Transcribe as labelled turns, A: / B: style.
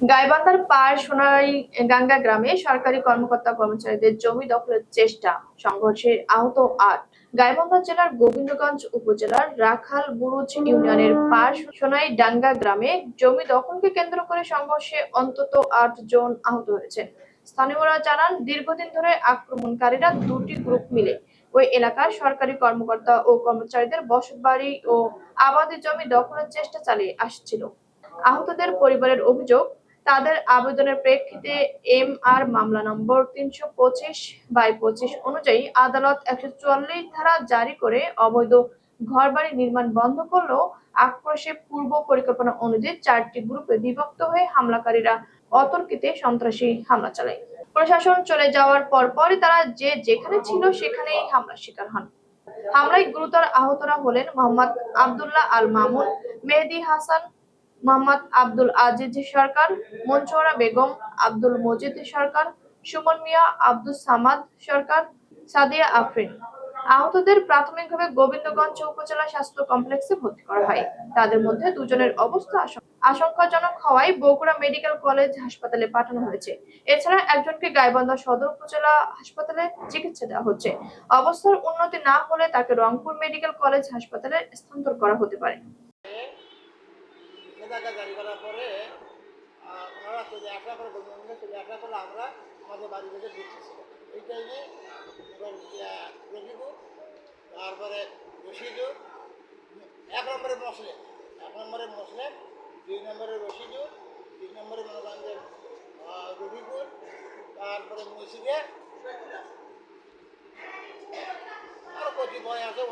A: গাইবান্ধার পাড় সোনাই গাঙ্গা গ্রামে সরকারি কর্মকর্তা কর্মচারীদের জমি দখলের চেষ্টা। সংঘর্ষে আহত আট। গাইবান্ধা জেলার গোবিন্দগঞ্জ উপজেলার রাখাল বুরুজ ইউনিয়নের পাড় সোনাই ডাঙ্গা গ্রামে জমি দখলকে কেন্দ্র করে সংঘর্ষে অন্তত আট জন আহত হয়েছেন স্থানীয়রা জানান, দীর্ঘদিন ধরে আক্রমণকারীরা দুটি গ্রুপ মিলে ওই এলাকার সরকারি কর্মকর্তা ও কর্মচারীদের বসতবাড়ি ও আবাদি জমি দখলের চেষ্টা চালিয়ে আসছিল। আহতদের পরিবারের অভিযোগ তাদের আবেদনের প্রেক্ষিতে এম আর মামলা নম্বর তিনশো পঁচিশ বাই পঁচিশ অনুযায়ী আদালত একশো চুয়াল্লিশ ধারা জারি করে অবৈধ ঘরবাড়ি নির্মাণ বন্ধ করলেও আক্রোশে পূর্ব পরিকল্পনা অনুযায়ী চারটি গ্রুপে বিভক্ত হয়ে হামলাকারীরা অতর্কিতে সন্ত্রাসী হামলা চালায়। প্রশাসন চলে যাওয়ার পর পরপরই তারা যে যেখানে ছিল সেখানেই হামলার শিকার হন। হামলায় গুরুতর আহতরা হলেন মোহাম্মদ আব্দুল্লাহ আল মামুন মেহেদি হাসান মোহাম্মদ আব্দুল আজিজ সরকার মনসুরা বেগম আব্দুল মজিদ সরকার, সুমন মিয়া আব্দুল সামাদ সরকার, সাদিয়া আফরিন। আহতদের প্রাথমিকভাবে গোবিন্দগঞ্জ উপজেলা স্বাস্থ্য কমপ্লেক্সে ভর্তি করা হয়। তাদের মধ্যে দুজনের অবস্থা আশঙ্কাজনক হওয়ায় বগুড়া মেডিকেল কলেজ হাসপাতালে পাঠানো হয়েছে। এছাড়া একজনকে গাইবান্ধা সদর উপজেলা হাসপাতালে চিকিৎসা দেওয়া হচ্ছে। অবস্থার উন্নতি না হলে তাকে রংপুর মেডিকেল কলেজ হাসপাতালে স্থানান্তর করা হতে পারে।
B: নিষেধাজ্ঞা জারি করার পরে ওনারা চলে আসা করে গভর্নমেন্টে চলে আসা করলে আমরা আমাদের বাড়ি থেকে ঢুকতেছি এই টাইমে রফিকুর তারপরে রশিদুর এক নম্বরে মসলেম এক নম্বরে মসলেম দুই নম্বরে রশিদুর তিন নম্বরে মনে করেন যে আহ, তারপরে মুর্শিদে আরও কচি বয় আছে?